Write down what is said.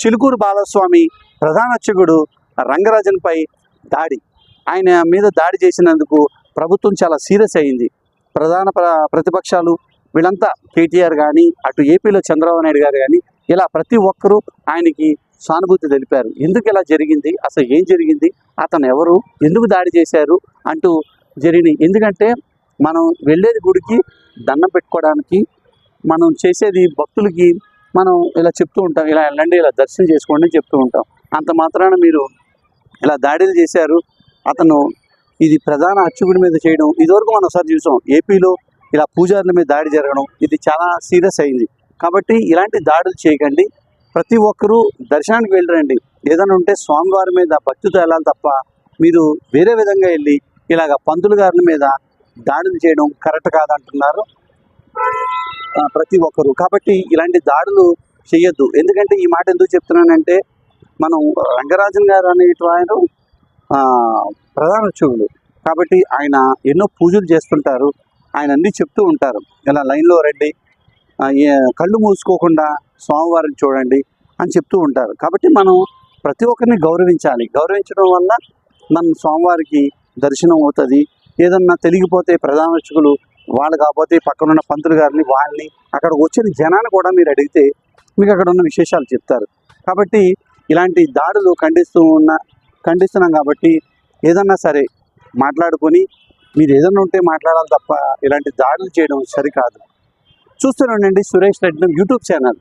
చిలుకూరు బాలస్వామి ప్రధాన అర్చకుడు రంగరాజన్పై దాడి. ఆయన మీద దాడి చేసినందుకు ప్రభుత్వం చాలా సీరియస్ అయింది. ప్రధాన ప్ర ప్రతిపక్షాలు వీళ్ళంతా కేటీఆర్ కానీ అటు ఏపీలో చంద్రబాబు నాయుడు గారు కానీ ఇలా ప్రతి ఒక్కరూ ఆయనకి సానుభూతి తెలిపారు. ఎందుకు ఇలా జరిగింది? అసలు ఏం జరిగింది? అతను ఎవరు? ఎందుకు దాడి చేశారు? అంటూ జరిగినాయి. ఎందుకంటే మనం వెళ్ళేది గుడికి దండం పెట్టుకోవడానికి మనం చేసేది భక్తులకి మనం ఇలా చెప్తూ ఉంటాం ఇలా వెళ్ళండి ఇలా దర్శనం చేసుకోండి అని చెప్తూ ఉంటాం. అంత మాత్రాన మీరు ఇలా దాడులు చేశారు. అతను ఇది ప్రధాన అర్చకుడి మీద చేయడం ఇదివరకు మనం ఒకసారి చూసాం ఏపీలో ఇలా పూజారుల మీద దాడి జరగడం ఇది చాలా సీరియస్ అయింది. కాబట్టి ఇలాంటి దాడులు చేయకండి. ప్రతి ఒక్కరూ దర్శనానికి వెళ్ళరండి. ఏదైనా ఉంటే స్వామివారి మీద భక్తితో వెళ్ళాలి తప్ప మీరు వేరే విధంగా వెళ్ళి ఇలాగ పంతులు గారి మీద దాడులు చేయడం కరెక్ట్ కాదంటున్నారు. ప్రతి ఒక్కరు. కాబట్టి ఇలాంటి దాడులు చేయొద్దు. ఎందుకంటే ఈ మాట ఎందుకు చెప్తున్నానంటే మనం రంగరాజన్ గారు అనేటి ఆయన ప్రధాన అర్చకులు కాబట్టి ఆయన ఎన్నో పూజలు చేస్తుంటారు. ఆయన అన్నీ చెప్తూ ఉంటారు. ఇలా లైన్లో రండి. కళ్ళు మూసుకోకుండా స్వామివారిని చూడండి అని చెప్తూ ఉంటారు. కాబట్టి మనం ప్రతి ఒక్కరిని గౌరవించాలి. గౌరవించడం వల్ల మన స్వామివారికి దర్శనం అవుతుంది. ఏదన్నా తెలిగిపోతే ప్రధాన అర్చకులు వాళ్ళు కాకపోతే పక్కన ఉన్న పంతులు గారిని వాళ్ళని అక్కడ వచ్చిన జనాన్ని కూడా మీరు అడిగితే మీకు అక్కడ ఉన్న విశేషాలు చెప్తారు. కాబట్టి ఇలాంటి దాడులు ఖండిస్తూ ఉన్న ఖండిస్తున్నాం కాబట్టి ఏదన్నా సరే మాట్లాడుకొని మీరు ఏదన్నా ఉంటే మాట్లాడాలి తప్ప ఇలాంటి దాడులు చేయడం సరికాదు. చూస్తూనే ఉండండి సురేష్ రెడ్డి యూట్యూబ్ ఛానల్.